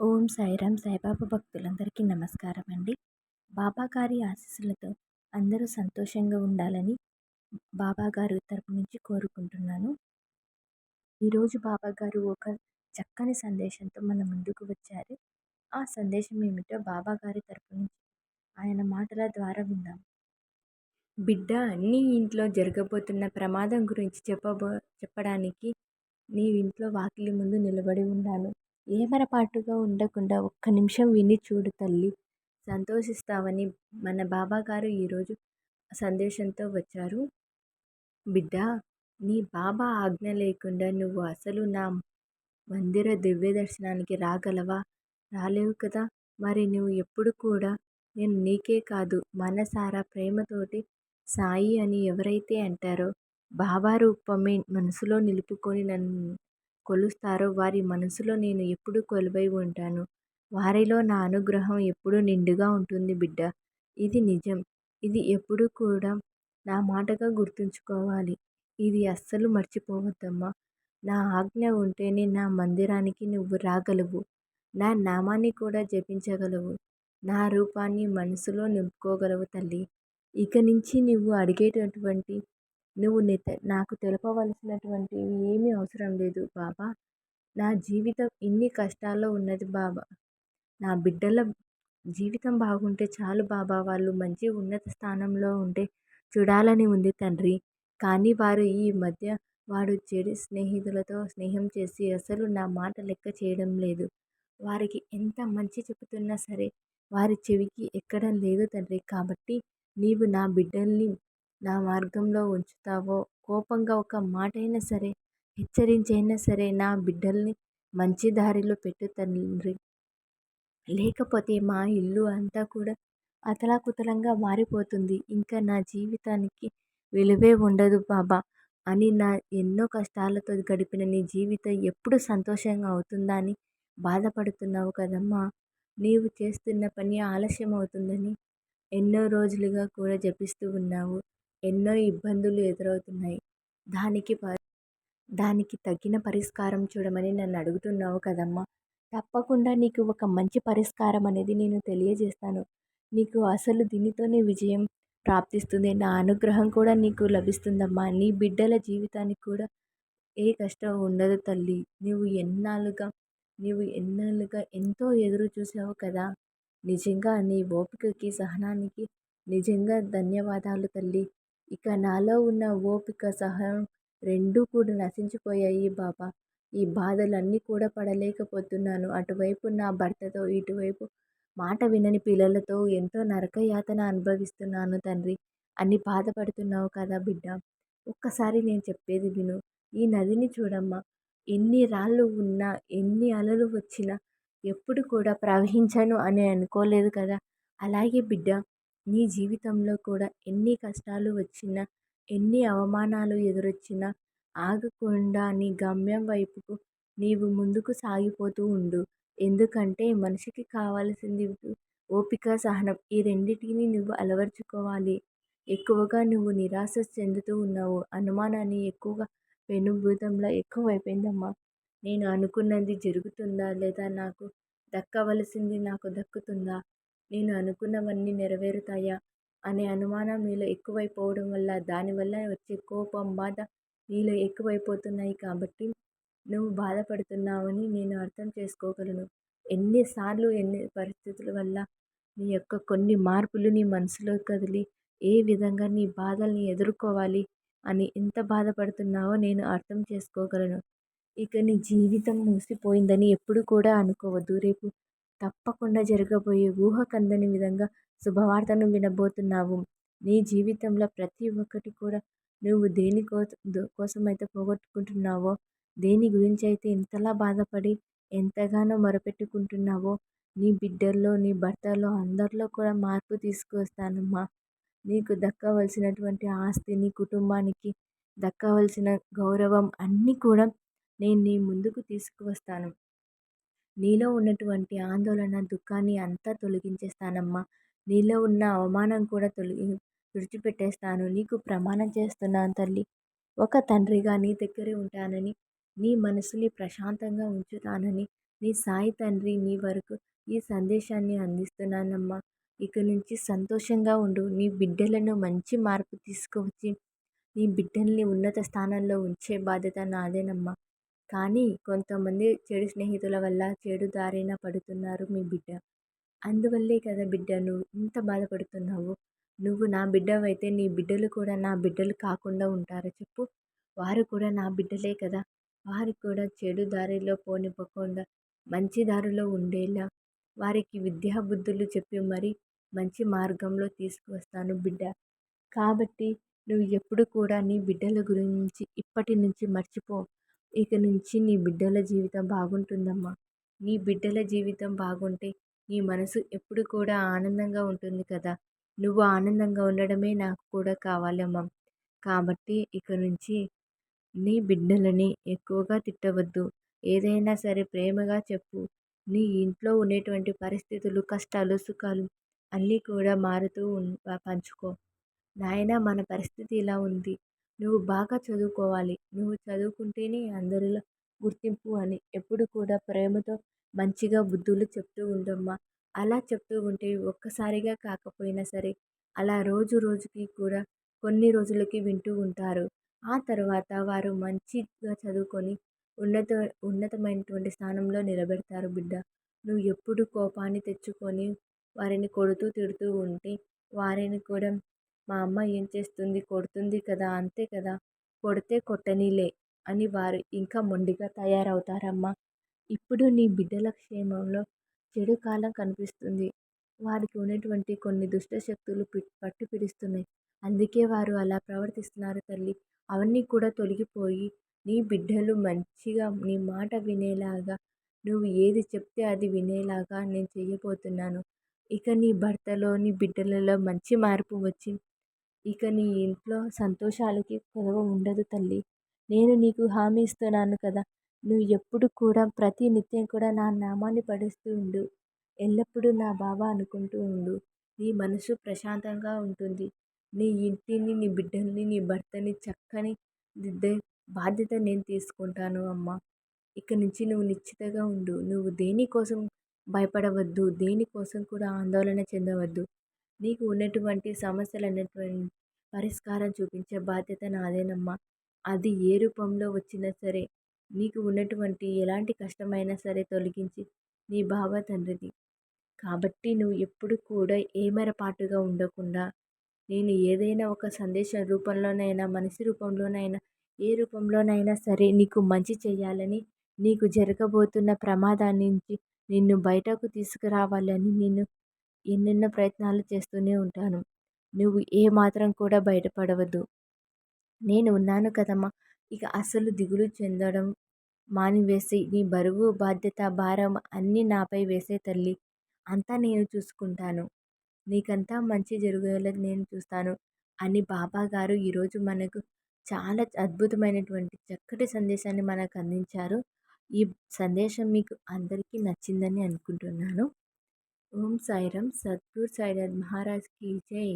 ఓం సాయిరామ్ సాయిబాబా భక్తులందరికీ నమస్కారం అండి బాబా గారి ఆశీస్సులతో అందరూ సంతోషంగా ఉండాలని బాబా గారి తరపు నుంచి కోరుకుంటున్నాను. ఈరోజు బాబా గారు ఒక చక్కని సందేశంతో మన ముందుకు వచ్చారు. ఆ సందేశం ఏమిటో బాబా గారి తరపు నుంచి ఆయన మాటల ద్వారా విందాం. బిడ్డ నీ ఇంట్లో జరగబోతున్న ప్రమాదం గురించి చెప్పబో చెప్పడానికి నీ ఇంట్లో వాకిలి ముందు నిలబడి ఉన్నాను ఏమరపాటుగా ఉండకుండా ఒక్క నిమిషం విని చూడు తల్లి. సంతోషిస్తావని మన బాబా గారు ఈరోజు సందేశంతో వచ్చారు. బిడ్డ నీ బాబా ఆజ్ఞ లేకుండా నువ్వు అసలు నా మందిర దివ్య దర్శనానికి రాగలవా? రాలేవు కదా. మరి నువ్వు ఎప్పుడు కూడా నేను నీకే కాదు మనసారా ప్రేమతోటి సాయి అని ఎవరైతే అంటారో బాబా రూపమే మనసులో నిలుపుకొని నన్ను కొలుస్తారో వారి మనసులో నేను ఎప్పుడు కొలువై ఉంటాను? వారిలో నా అనుగ్రహం ఎప్పుడు నిండుగా ఉంటుంది బిడ్డ? ఇది నిజం. ఇది ఎప్పుడు కూడా నా మాటగా గుర్తుంచుకోవాలి. ఇది అస్సలు మర్చిపోవద్దమ్మా. నా ఆజ్ఞ ఉంటేనే నా మందిరానికి నువ్వు రాగలవు. నా నామాన్ని కూడా జపించగలవు. నా రూపాన్ని మనసులో నింపుకోగలవు తల్లి. ఇక నుంచి నువ్వు అడిగేటటువంటి నువ్వు నాకు తెలుపవలసినటువంటివి ఏమీ అవసరం లేదు బాబా. నా జీవితం ఇన్ని కష్టాల్లో ఉన్నది బాబా. నా బిడ్డల జీవితం బాగుంటే చాలు బాబా. వాళ్ళు మంచి ఉన్నత స్థానంలో ఉంటే చూడాలని ఉంది తండ్రి. కానీ వారు ఈ మధ్య వాడు చెడు స్నేహితులతో స్నేహం చేసి అసలు నా మాట లెక్క చేయడం లేదు. వారికి ఎంత మంచి చెబుతున్నా సరే వారి చెవికి ఎక్కడం లేదు తండ్రి. కాబట్టి నీవు నా బిడ్డల్ని నా మార్గంలో ఉంచుతావో? కోపంగా ఒక మాట అయినా సరే హెచ్చరించైనా సరే నా బిడ్డల్ని మంచి దారిలో పెట్టు తండ్రి. లేకపోతే మా ఇల్లు అంతా కూడా అతలాకుతలంగా మారిపోతుంది. ఇంకా నా జీవితానికి విలువే ఉండదు బాబా అని నా ఎన్నో కష్టాలతో గడిపిన నీ జీవితం ఎప్పుడు సంతోషంగా అవుతుందా అని బాధపడుతున్నావు కదమ్మా. నీవు చేస్తున్న పని ఆలస్యం అవుతుందని ఎన్నో రోజులుగా కూడా జపిస్తూ ఉన్నావు. ఎన్నో ఇబ్బందులు ఎదురవుతున్నాయి. దానికి ప దానికి తగిన పరిష్కారం చూడమని నన్ను అడుగుతున్నావు కదమ్మా. తప్పకుండా నీకు ఒక మంచి పరిష్కారం అనేది నేను తెలియజేస్తాను. నీకు అసలు దీనితోనే విజయం ప్రాప్తిస్తుంది నా అనుగ్రహం కూడా నీకు లభిస్తుందమ్మా. నీ బిడ్డల జీవితానికి కూడా ఏ కష్టం ఉండదు తల్లి. నువ్వు ఎన్నాళ్ళుగా నీవు ఎన్నాళ్ళుగా ఎంతో ఎదురు చూసావు కదా. నిజంగా నీ ఓపికకి సహనానికి నిజంగా ధన్యవాదాలు తల్లి. ఇక నాలో ఉన్న ఓపిక సహనం రెండూ కూడా నశించిపోయాయి బాబా. ఈ బాధలన్నీ కూడా పడలేకపోతున్నాను. అటువైపు నా భర్తతో ఇటువైపు మాట వినని పిల్లలతో ఎంతో నరకయాతన అనుభవిస్తున్నాను తండ్రి. అని బాధపడుతున్నావు కదా బిడ్డ. ఒక్కసారి నేను చెప్పేది విను. ఈ నదిని చూడమ్మా. ఎన్ని రాళ్ళు ఉన్నా ఎన్ని అలలు వచ్చినా ఎప్పుడు కూడా ప్రవహించను అని అనుకోలేదు కదా. అలాగే బిడ్డ నీ జీవితంలో కూడా ఎన్ని కష్టాలు వచ్చినా ఎన్ని అవమానాలు ఎదురొచ్చినా ఆగకుండా నీ గమ్యం వైపుకు నీవు ముందుకు సాగిపోతూ ఉండు. ఎందుకంటే మనిషికి కావాల్సింది ఓపిక సహనం ఈ రెండింటిని నువ్వు అలవర్చుకోవాలి. ఎక్కువగా నువ్వు నిరాశ చెందుతూ ఉన్నావు. అనుమానాన్ని ఎక్కువగా పెనుభూతంలో ఎక్కువైపోయిందమ్మా. నేను అనుకున్నది జరుగుతుందా లేదా నాకు దక్కవలసింది నాకు దక్కుతుందా? నేను అనుకున్నవన్నీ నెరవేరుతాయా? అనే అనుమానం నీలో ఎక్కువైపోవడం వల్ల దానివల్ల వచ్చే కోపం బాధ నీలో ఎక్కువైపోతున్నాయి కాబట్టి నువ్వు బాధపడుతున్నావని నేను అర్థం చేసుకోగలను. ఎన్నిసార్లు ఎన్ని పరిస్థితుల వల్ల నీ యొక్క కొన్ని మార్పులు నీ మనసులో కదిలి ఏ విధంగా నీ బాధల్ని ఎదుర్కోవాలి అని ఎంత బాధపడుతున్నావో నేను అర్థం చేసుకోగలను. ఇక నీ జీవితం మూసిపోయిందని ఎప్పుడు కూడా అనుకోవద్దు. రేపు తప్పకుండా జరగబోయే ఊహకందని విధంగా శుభవార్తను వినబోతున్నావు. నీ జీవితంలో ప్రతి ఒక్కటి కూడా నువ్వు దేని కోసమైతే పోగొట్టుకుంటున్నావో దేని గురించి అయితే ఇంతలా బాధపడి ఎంతగానో మొరపెట్టుకుంటున్నావో నీ బిడ్డల్లో నీ భర్తలో అందరిలో కూడా మార్పు తీసుకొస్తానమ్మా. నీకు దక్కవలసినటువంటి ఆస్తి నీ కుటుంబానికి దక్కవలసిన గౌరవం అన్నీ కూడా నేను నీ ముందుకు తీసుకువస్తాను. నీలో ఉన్నటువంటి ఆందోళన దుఃఖాన్ని అంతా తొలగించేస్తానమ్మా. నీలో ఉన్న అవమానం కూడా తొలగి విడిచిపెట్టేస్తాను. నీకు ప్రమాణం చేస్తున్నాను తల్లి. ఒక తండ్రిగా నీ దగ్గరే ఉంటానని నీ మనసుని ప్రశాంతంగా ఉంచుతానని నీ సాయి తండ్రి నీ వరకు ఈ సందేశాన్ని అందిస్తున్నానమ్మా. ఇక నుంచి సంతోషంగా ఉండు. నీ బిడ్డలను మంచి మార్పు తీసుకువచ్చి నీ బిడ్డల్ని ఉన్నత స్థానంలో ఉంచే బాధ్యత నాదేనమ్మా. కానీ కొంతమంది చెడు స్నేహితుల వల్ల చెడు దారిన పడుతున్నారు మీ బిడ్డ. అందువల్లే కదా బిడ్డ నువ్వు ఇంత బాధపడుతున్నావు. నువ్వు నా బిడ్డవైతే నీ బిడ్డలు కూడా నా బిడ్డలు కాకుండా ఉంటారా చెప్పు? వారు కూడా నా బిడ్డలే కదా. వారికి కూడా చెడు దారిలో పోనివ్వకుండా మంచి దారిలో ఉండేలా వారికి విద్యా బుద్ధులు చెప్పి మరి మంచి మార్గంలో తీసుకువస్తాను బిడ్డ. కాబట్టి నువ్వు ఎప్పుడు కూడా నీ బిడ్డల గురించి ఇప్పటి నుంచి మర్చిపో. ఇక నుంచి నీ బిడ్డల జీవితం బాగుంటుందమ్మా. నీ బిడ్డల జీవితం బాగుంటే నీ మనసు ఎప్పుడు కూడా ఆనందంగా ఉంటుంది కదా. నువ్వు ఆనందంగా ఉండడమే నాకు కూడా కావాలమ్మా. కాబట్టి ఇక నుంచి నీ బిడ్డలని ఎక్కువగా తిట్టవద్దు. ఏదైనా సరే ప్రేమగా చెప్పు. నీ ఇంట్లో ఉండేటువంటి పరిస్థితులు కష్టాలు సుఖాలు అన్నీ కూడా మారుతూ పంచుకో. నాయన మన పరిస్థితి ఇలా ఉంది. నువ్వు బాగా చదువుకోవాలి. నువ్వు చదువుకుంటేనే అందరిలో గుర్తింపు అని ఎప్పుడు కూడా ప్రేమతో మంచిగా బుద్ధులు చెప్తూ ఉండమ్మా అలా చెప్తూ ఉంటే ఒక్కసారిగా కాకపోయినా సరే అలా రోజు రోజుకి కూడా కొన్ని రోజులకి వింటూ ఉంటారు. ఆ తర్వాత వారు మంచిగా చదువుకొని ఉన్నత ఉన్నతమైనటువంటి స్థానంలో నిలబెడతారు బిడ్డ. నువ్వు ఎప్పుడు కోపాన్ని తెచ్చుకొని వారిని కొడుతూ తిడుతూ ఉంటే వారిని కూడా మా అమ్మ ఏం చేస్తుంది? కొడుతుంది కదా అంతే కదా. కొడితే కొట్టనీలే అని వారు ఇంకా మొండిగా తయారవుతారమ్మా. ఇప్పుడు నీ బిడ్డల క్షేమంలో చెడు కాలం కనిపిస్తుంది. వారికి ఉన్నటువంటి కొన్ని దుష్ట శక్తులు పట్టు పిడుస్తున్నాయి. అందుకే వారు అలా ప్రవర్తిస్తున్నారు తల్లి. అవన్నీ కూడా తొలగిపోయి నీ బిడ్డలు మంచిగా నీ మాట వినేలాగా నువ్వు ఏది చెప్తే అది వినేలాగా నేను చేయబోతున్నాను. ఇక నీ భర్తలో నీ బిడ్డలలో మంచి మార్పు వచ్చి ఇక నీ ఇంట్లో సంతోషాలకి కొదవ ఉండదు తల్లి. నేను నీకు హామీ ఇస్తున్నాను కదా. నువ్వు ఎప్పుడు కూడా ప్రతి నిత్యం కూడా నా నామాన్ని పడుస్తూ ఉండు. ఎల్లప్పుడూ నా బాబా అనుకుంటూ ఉండు. నీ మనసు ప్రశాంతంగా ఉంటుంది. నీ ఇంటిని నీ బిడ్డల్ని నీ భర్తని చక్కని దిద్దే బాధ్యత నేను తీసుకుంటాను అమ్మ. ఇక నుంచి నువ్వు నిశ్చితగా ఉండు. నువ్వు దేనికోసం భయపడవద్దు. దేనికోసం కూడా ఆందోళన చెందవద్దు. నీకు ఉన్నటువంటి సమస్యలు అనేటువంటి పరిష్కారం చూపించే బాధ్యత నాదేనమ్మా. అది ఏ రూపంలో వచ్చినా సరే నీకు ఉన్నటువంటి ఎలాంటి కష్టమైనా సరే తొలగించి నీ బావ తండ్రిది కాబట్టి నువ్వు ఎప్పుడు కూడా ఏమరపాటుగా ఉండకుండా నేను ఏదైనా ఒక సందేశం రూపంలోనైనా మనిషి రూపంలోనైనా ఏ రూపంలోనైనా సరే నీకు మంచి చేయాలని నీకు జరగబోతున్న ప్రమాదాన్నించి నిన్ను బయటకు తీసుకురావాలని నేను ఎన్నెన్నో ప్రయత్నాలు చేస్తూనే ఉంటాను. నువ్వు ఏ మాత్రం కూడా బయటపడవద్దు. నేను ఉన్నాను కదమ్మా. ఇక అసలు దిగులు చెందడం మానివేసి నీ బరువు బాధ్యత భారం అన్నీ నాపై వేసే తల్లి. అంతా నేను చూసుకుంటాను. నీకంతా మంచి జరిగేలా నేను చూస్తాను. అని బాబా గారు ఈరోజు మనకు చాలా అద్భుతమైనటువంటి చక్కటి సందేశాన్ని మనకు అందించారు. ఈ సందేశం మీకు అందరికీ నచ్చిందని అనుకుంటున్నాను. ఓం సాయిరామ్ సద్గురు సాయినాథ్ మహారాజ్కి జై.